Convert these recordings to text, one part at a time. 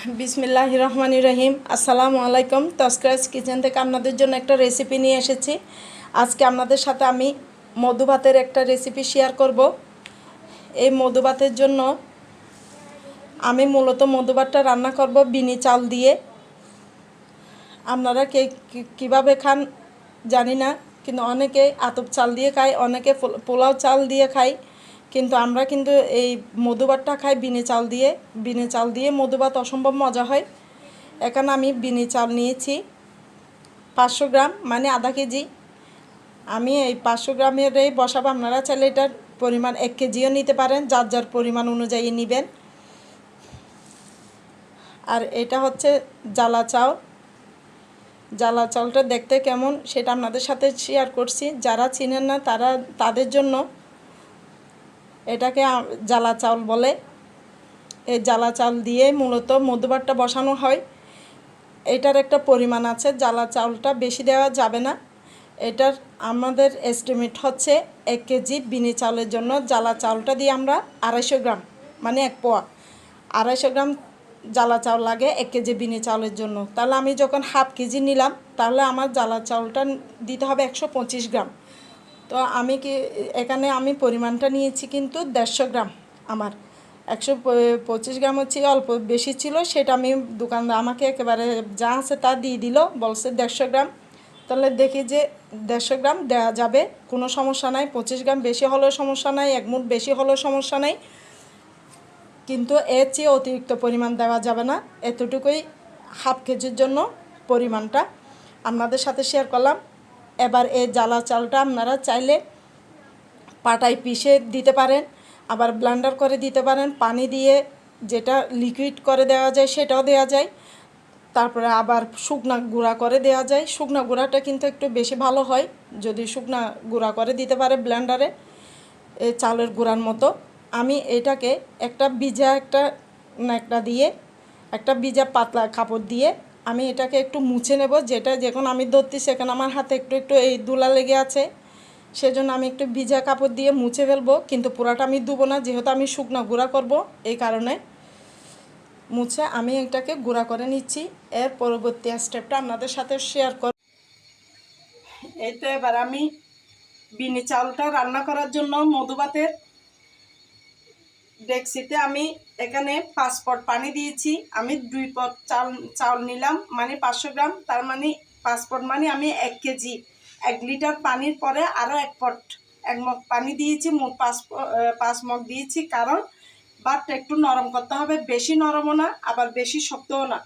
বিসমিল্লাহ রহমান রহিম। আসসালামু আলাইকুম। তস্করাজ কিচেন থেকে আপনাদের জন্য একটা রেসিপি নিয়ে এসেছি। আজকে আপনাদের সাথে আমি মধু ভাতের একটা রেসিপি শেয়ার করব। এই মধু ভাতের জন্য আমি মূলত মধু ভাতটা রান্না করব বিনি চাল দিয়ে। আপনারা কে কীভাবে খান জানি না, কিন্তু অনেকে আতপ চাল দিয়ে খায়, অনেকে পোলাও চাল দিয়ে খায়। কিন্তু আমরা কিন্তু এই মধুভাতটা খাই বিনে চাল দিয়ে। বিনে চাল দিয়ে মধুভাত অসম্ভব মজা হয়। এখানে আমি বিনে চাল নিয়েছি। পাঁচশো গ্রাম মানে আধা কেজি। আমি এই পাঁচশো গ্রামের এই বসাবো আপনারা চাইলে এটার পরিমাণ এক কেজিও নিতে পারেন, যার যার পরিমাণ অনুযায়ী নেবেন। আর এটা হচ্ছে জ্বালা চাল। জ্বালা চালটা দেখতে কেমন সেটা আপনাদের সাথে শেয়ার করছি। যারা চিনেন না তারা, তাদের জন্য এটাকে জ্বালা চাউল বলে। এই জ্বালা চাউল দিয়ে মূলত মধুবারটা বসানো হয়। এটার একটা পরিমাণ আছে, জ্বালা চাউলটা বেশি দেওয়া যাবে না। এটার আমাদের এস্টিমেট হচ্ছে এক কেজি বিনি চাউলের জন্য জ্বালা চাউলটা দিয়ে আমরা আড়াইশো গ্রাম মানে এক পোয়া। আড়াইশো গ্রাম জ্বালা চাউল লাগে এক কেজি বিনি চাউলের জন্য। তাহলে আমি যখন হাফ কেজি নিলাম, তাহলে আমার জ্বালা চাউলটা দিতে হবে একশো পঁচিশ গ্রাম। তো আমি কি, এখানে আমি পরিমাণটা নিয়েছি কিন্তু দেড়শো গ্রাম আমার। একশো পঁচিশ গ্রাম হচ্ছে অল্প বেশি ছিল, সেটা আমি দোকানদার আমাকে একেবারে যা আছে তা দিয়ে দিল, বলছে দেড়শো গ্রাম। তাহলে দেখি যে দেড়শো গ্রাম দেওয়া যাবে, কোনো সমস্যা নাই। পঁচিশ গ্রাম বেশি হলেও সমস্যা নাই, এক মুঠ বেশি হলেও সমস্যা নাই। কিন্তু এর চেয়ে অতিরিক্ত পরিমাণ দেওয়া যাবে না। এতটুকুই হাফ কেজির জন্য পরিমাণটা। আপনাদের সাথে শেয়ার করলাম। এবার এই জ্বালা চালটা আপনারা চাইলে পাটায় পিষে দিতে পারেন, আবার ব্লেন্ডার করে দিতে পারেন, পানি দিয়ে যেটা লিকুইড করে দেওয়া যায় সেটাও দেওয়া যায়। তারপরে আবার শুকনা গুঁড়া করে দেওয়া যায়। শুকনা গুঁড়াটা কিন্তু একটু বেশি ভালো হয়, যদি শুকনা গুঁড়া করে দিতে পারে ব্লেন্ডারে চালের গুঁড়ার মতো। আমি এটাকে একটা ভিজা একটা ন্যাকড়া দিয়ে, একটা ভিজা পাতলা কাপড় দিয়ে আমি এটাকে একটু মুছে নেব, যেটা যখন আমি ধরছি সেখানে আমার হাতে একটু একটু এই দুলা লেগে আছে। সেজন্য আমি একটু ভিজা কাপড় দিয়ে মুছে ফেলব, কিন্তু পুরাটা আমি ধুবো না, যেহেতু আমি শুকনা গুঁড়া করব, এই কারণে মুছে আমি এটাকে গুঁড়া করে নিচ্ছি। এর পরবর্তী স্টেপটা আপনাদের সাথে শেয়ার কর এই তো এবার আমি বিনি চালটা রান্না করার জন্য মধুভাতের ডেক্সিতে আমি এখানে পাঁচ পট পানি দিয়েছি। আমি দুই পট চাল চাউল নিলাম মানে পাঁচশো গ্রাম। তার মানে পাঁচ পট মানে আমি এক কেজি। এক লিটার পানির পরে আরও এক পট, এক মগ পানি দিয়েছি, মোট পাঁচ পাঁচ মগ দিয়েছি। কারণ ভাতটা একটু নরম করতে হবে। বেশি নরমও না, আবার বেশি শক্তও না।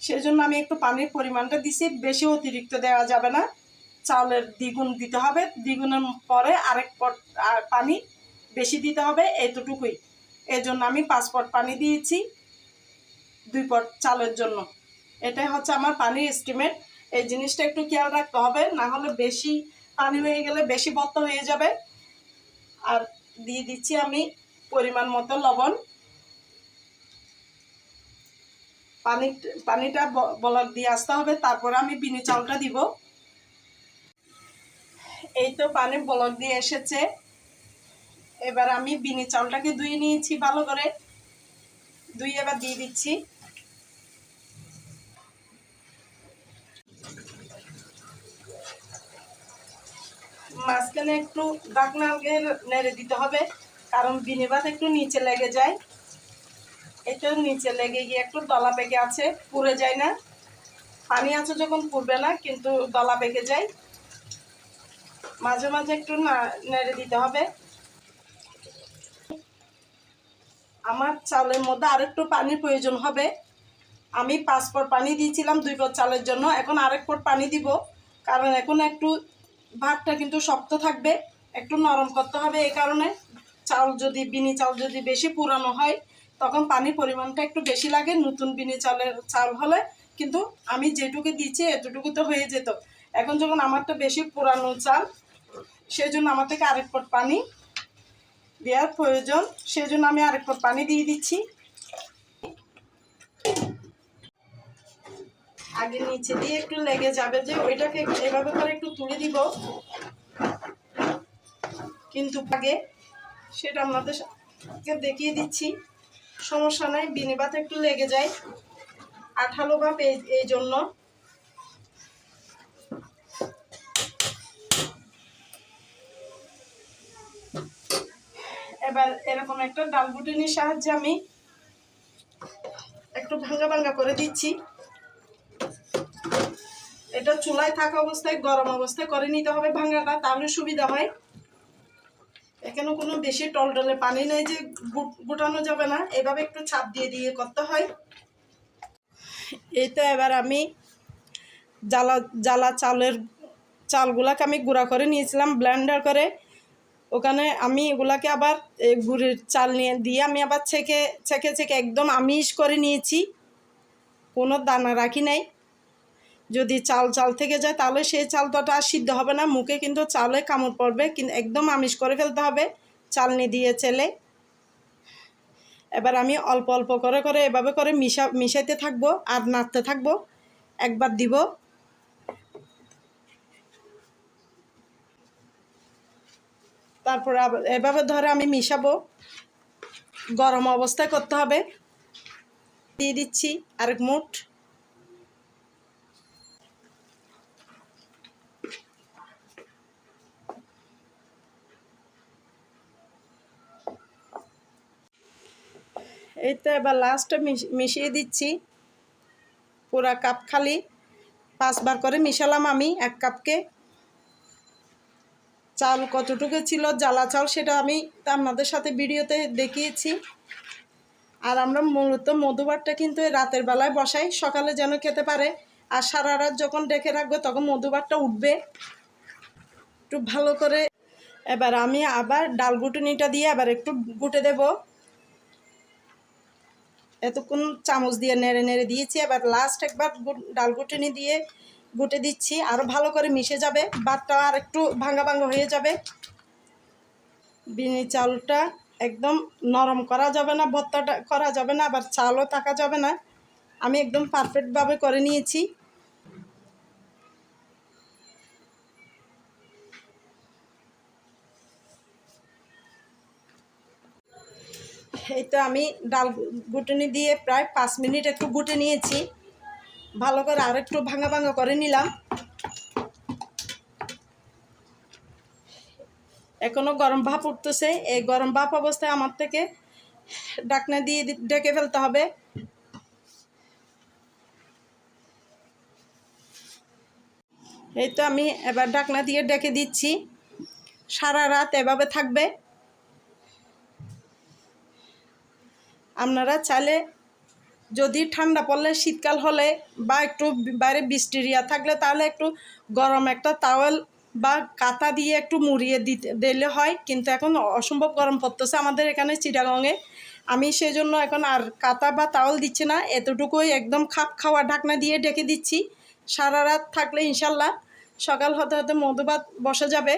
সেই জন্য আমি একটু পানির পরিমাণটা দিছি। বেশি অতিরিক্ত দেওয়া যাবে না। চাউলের দ্বিগুণ দিতে হবে। দ্বিগুণের পরে আরেক পট পানি বেশি দিতে হবে এতটুকুই। এই জন্য আমি পাঁচ পট পানি দিয়েছি, দুই পট চালের জন্য। এটাই হচ্ছে আমার পানির এস্টিমেট এই জিনিসটা একটু খেয়াল রাখতে হবে, না হলে বেশি পানি হয়ে গেলে বেশি বত্ত হয়ে যাবে। আর দিয়ে দিচ্ছি আমি পরিমাণ মতো লবণ। পানি, পানিটা বলক দিয়ে আসতে হবে, তারপরে আমি বিনি চালটা দিব। এই তো পানি বলক দিয়ে এসেছে। এবার আমি বিনি চালটাকে ধুয়ে নিয়েছি ভালো করে। ধুয়ে এবার দিয়ে দিচ্ছি। মাঝখানে একটু ডাকনা নেড়ে দিতে হবে, কারণ বিনি ভাত একটু নিচে লেগে যায়। একটু নিচে লেগে গিয়ে একটু দলা পেকে আছে, পুড়ে যায় না। পানি আছে যখন পুড়বে না, কিন্তু দলা পেকে যায়। মাঝে মাঝে একটু নেড়ে দিতে হবে। আমার চালের মধ্যে আরেকটু পানির প্রয়োজন হবে। আমি পাঁচ পট পানি দিয়েছিলাম, দুই পট চালের জন্য। এখন আরেক পট পানি দিব, কারণ এখন একটু ভাতটা কিন্তু শক্ত থাকবে, একটু নরম করতে হবে এই কারণে। চাল যদি, বিনি চাল যদি বেশি পুরানো হয়, তখন পানির পরিমাণটা একটু বেশি লাগে, নতুন বিনি চালের চাল হলে। কিন্তু আমি যেটুকু দিচ্ছি এতটুকু তো হয়ে যেত। এখন যখন আমারটা বেশি পুরানো চাল সেই জন্য আমার থেকে আরেক পট পানি দেওয়ার প্রয়োজন, সেজন্য আমি আরেক পট পানি দিয়ে দিচ্ছি। আগে নিচে দিয়ে একটু লেগে যাবে যে ওইটাকে এভাবে করে একটু তুলে দিব। কিন্তু আগে সেটা আপনাদের দেখিয়ে দিচ্ছি। সমস্যা নাই, বিনিবাত একটু লেগে যায়। আঠালো ভাব এই জন্য। এবার এরকম একটা ডাল বুটিনির সাহায্যে আমি একটু ভাঙ্গা ভাঙ্গা করে দিচ্ছি। এটা চুলায় থাকা অবস্থায়, গরম অবস্থায় করে নিতে হবে ভাঙ্গাটা, তাহলে সুবিধা হয়। এখানে কোনো বেশি টলটলে পানি নেই যে গুট- গুটানো যাবে না। এভাবে একটু ছাপ দিয়ে দিয়ে করতে হয়। এই তো এবার আমি জ্বালা জ্বালা চালের চালগুলাকে আমি গুঁড়া করে নিয়েছিলাম, ব্লেন্ডার করে। ওখানে আমি এগুলাকে আবার গুড়ের চাল নিয়ে দিয়ে আমি আবার ছেঁকে ছেঁকে ছেঁকে একদম আমিষ করে নিয়েছি। কোনো দানা রাখি নাই। যদি চাল চাল থেকে যায় তাহলে সেই চাল চালটা আর সিদ্ধ হবে না। মুখে কিন্তু চালে কামড় পড়বে, কিন্তু একদম আমিষ করে ফেলতে হবে। চালনি দিয়ে চেলে এবার আমি অল্প অল্প করে করে এভাবে করে মিশা, মিশাইতে থাকব আর নাড়তে থাকব। একবার দিব। তারপরে এভাবে ধরে আমি মিশাবো। গরম অবস্থায় করতে হবে। দিয়ে দিচ্ছি আরেক মুঠ। এই তো এবার লাস্টে মিশিয়ে দিচ্ছি। পুরা কাপ খালি। পাঁচবার করে মিশালাম আমি এক কাপকে চাল কতটুকু ছিল, জ্বালা চাল সেটা আমি আপনাদের সাথে ভিডিওতে দেখিয়েছি। আর আমরা মূলত মধুবারটা কিন্তু রাতের বেলায় বসাই, সকালে যেন খেতে পারে। আর সারা রাত যখন ডেকে রাখবে তখন মধুবারটা উঠবে। একটু ভালো করে এবার আমি আবার ডাল গুটুনিটা দিয়ে আবার একটু গুটে দেব। এতক্ষণ চামচ দিয়ে নেড়ে নেড়ে দিয়েছি। এবার লাস্ট একবার ডাল গুটুনি দিয়ে গুটে দিচ্ছি আরও ভালো করে মিশে যাবে ভাতটা আর একটু ভাঙা ভাঙা হয়ে যাবে। বিনি চালটা একদম নরম করা যাবে না, ভর্তাটা করা যাবে না, আবার চালও থাকা যাবে না। আমি একদম পারফেক্টভাবে করে নিয়েছি। এই তো আমি ডাল গুটনি দিয়ে প্রায় পাঁচ মিনিট একটু গুটে নিয়েছি। ভালো করে আর একটু ভাঙা ভাঙা করে নিলাম। এখনও গরম ভাপ উঠতেছে। এই গরম ভাপ অবস্থায় আমার থেকে ডাকনা দিয়ে ডেকে ফেলতে হবে। এই তো আমি এবার ডাকনা দিয়ে ডেকে দিচ্ছি। সারা রাত এভাবে থাকবে। আপনারা চাইলে যদি ঠান্ডা পড়লে শীতকাল হলে বা একটু বাইরে বৃষ্টিরিয়া থাকলে তাহলে একটু গরম একটা তাওয়েল বা কাতা দিয়ে একটু মুড়িয়ে দিতে, দিলে হয়। কিন্তু এখন অসম্ভব গরম পড়তেছে আমাদের এখানে চিটাগংয়ে। আমি সেই জন্য এখন আর কাতা বা তাওয়াল দিচ্ছি না। এতটুকুই একদম খাপ খাওয়া ঢাকনা দিয়ে ডেকে দিচ্ছি। সারা রাত থাকলে ইনশাল্লাহ সকাল হতে হতে মধুভাত বসে যাবে।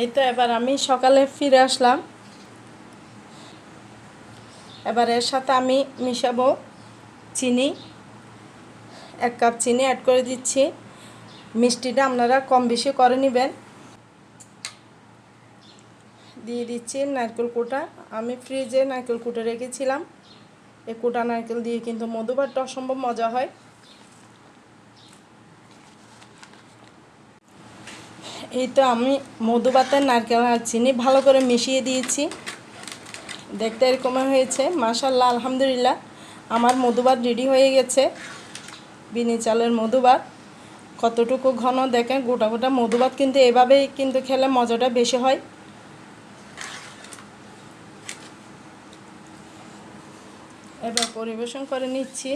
এই তো এবার আমি সকালে ফিরে আসলাম। এবার এর সাথে আমি মিশাবো চিনি, এক কাপ চিনি অ্যাড করে দিচ্ছি। মিষ্টিটা আপনারা কম বেশি করে নেবেন। দিয়ে দিচ্ছি নারকেল কোটা। আমি ফ্রিজে নারকেল কুটে রেখেছিলাম। এই কোটা নারকেল দিয়ে কিন্তু মধুভাতটা অসম্ভব মজা হয়। এই তো আমি মধুবাতের নারকেল আর চিনি ভালো করে মিশিয়ে দিয়েছি। দেখতে এরকম হয়েছে। মাশাল্লাহ আলহামদুলিল্লাহ। আমার মধুবাদ রেডি হয়ে গেছে। বিনি চালের মধুবাদ কতটুকু ঘন দেখেন, গোটা গোটা মধুবাদ কিন্তু এভাবেই কিন্তু খেলে মজাটা বেশি হয়। এবার পরিবেশন করে নিচ্ছি।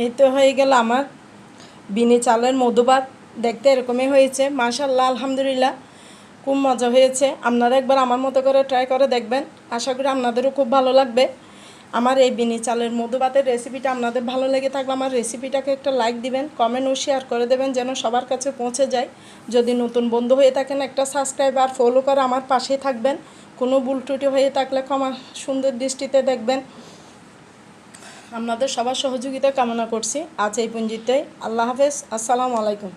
এই তো হয়ে গেল আমার বিনি চালের মধুভাত দেখতে এরকমই হয়েছে। মাশাল্লাহ আলহামদুলিল্লাহ। খুব মজা হয়েছে। আপনারা একবার আমার মতো করে ট্রাই করে দেখবেন। আশা করি আপনাদেরও খুব ভালো লাগবে। আমার এই বিনি চালের মধুভাতের রেসিপিটা আপনাদের ভালো লেগে থাকলে আমার রেসিপিটাকে একটা লাইক দিবেন কমেন্ট ও শেয়ার করে দেবেন যেন সবার কাছে পৌঁছে যায়। যদি নতুন বন্ধু হয়ে থাকেন, একটা সাবস্ক্রাইব আর ফলো করে আমার পাশেই থাকবেন। কোনো ভুল ত্রুটি হয়ে থাকলে ক্ষমা সুন্দর দৃষ্টিতে দেখবেন। আপনাদের সবার সহযোগিতা কামনা করছি। আজ এই পুঞ্জিতে আল্লাহ হাফেজ। আসসালামু আলাইকুম।